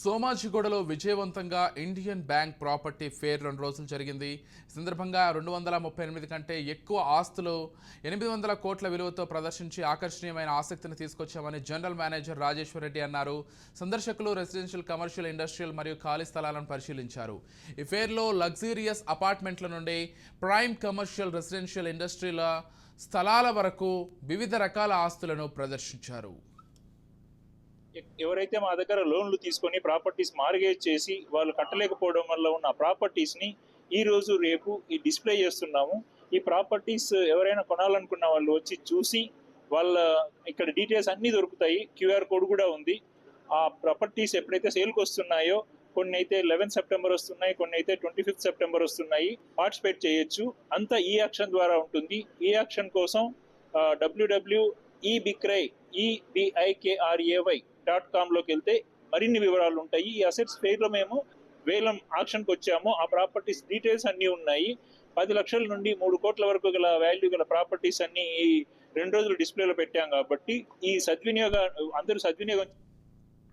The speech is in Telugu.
సోమాజిగూడలో విజయవంతంగా ఇండియన్ బ్యాంక్ ప్రాపర్టీ ఫేర్ రెండు రోజులు జరిగింది. సందర్భంగా రెండు వందల ముప్పై ఎనిమిది కంటే ఎక్కువ ఆస్తులు ఎనిమిది వందల కోట్ల విలువతో ప్రదర్శించి ఆకర్షణీయమైన ఆసక్తిని తీసుకొచ్చామని జనరల్ మేనేజర్ రాజేశ్వర్ రెడ్డి అన్నారు. సందర్శకులు రెసిడెన్షియల్ కమర్షియల్ ఇండస్ట్రియల్ మరియు ఖాళీ స్థలాలను పరిశీలించారు. ఈ ఫేర్లో లగ్జీరియస్ అపార్ట్మెంట్ల నుండి ప్రైమ్ కమర్షియల్ రెసిడెన్షియల్ ఇండస్ట్రీల స్థలాల వరకు వివిధ రకాల ఆస్తులను ప్రదర్శించారు. ఎవరైతే మా దగ్గర లోన్లు తీసుకొని ప్రాపర్టీస్ మార్గేజ్ చేసి వాళ్ళు కట్టలేకపోవడం వల్ల ఉన్న ప్రాపర్టీస్ని ఈరోజు ఈ రోజు రేపు ఈ డిస్ప్లే చేస్తున్నాము. ఈ ప్రాపర్టీస్ ఎవరైనా కొనాలనుకున్న వాళ్ళు వచ్చి చూసి వాళ్ళ ఇక్కడ డీటెయిల్స్ అన్నీ దొరుకుతాయి. క్యూఆర్ కోడ్ కూడా ఉంది. ఆ ప్రాపర్టీస్ ఎప్పుడైతే సేల్కి వస్తున్నాయో కొన్ని అయితే లెవెన్ సెప్టెంబర్ వస్తున్నాయి కొన్ని అయితే ట్వంటీ ఫిఫ్త్ సెప్టెంబర్ వస్తున్నాయి. పార్టిసిపేట్ చేయొచ్చు. అంతా ఈ యాక్షన్ ద్వారా ఉంటుంది. ఈ యాక్షన్ కోసం డబ్ల్యూడబ్ల్యూ ఈ బిక్రై ఈబిఐకేఆర్ఏవై డాట్ కామ్లోకి వెళ్తే మరిన్ని వివరాలు ఉంటాయి. ఈ అసెట్స్ పేర్లో లో మేము వేలం ఆక్షన్కి వచ్చాము. ఆ ప్రాపర్టీస్ డీటెయిల్స్ అన్ని ఉన్నాయి. పది లక్షల నుండి మూడు కోట్ల వరకు గల వాల్యూ గల ప్రాపర్టీస్ అన్ని ఈ రెండు రోజులు డిస్ప్లేలో పెట్టాం కాబట్టి ఈ సద్వినియోగ అందరూ సద్వినియోగం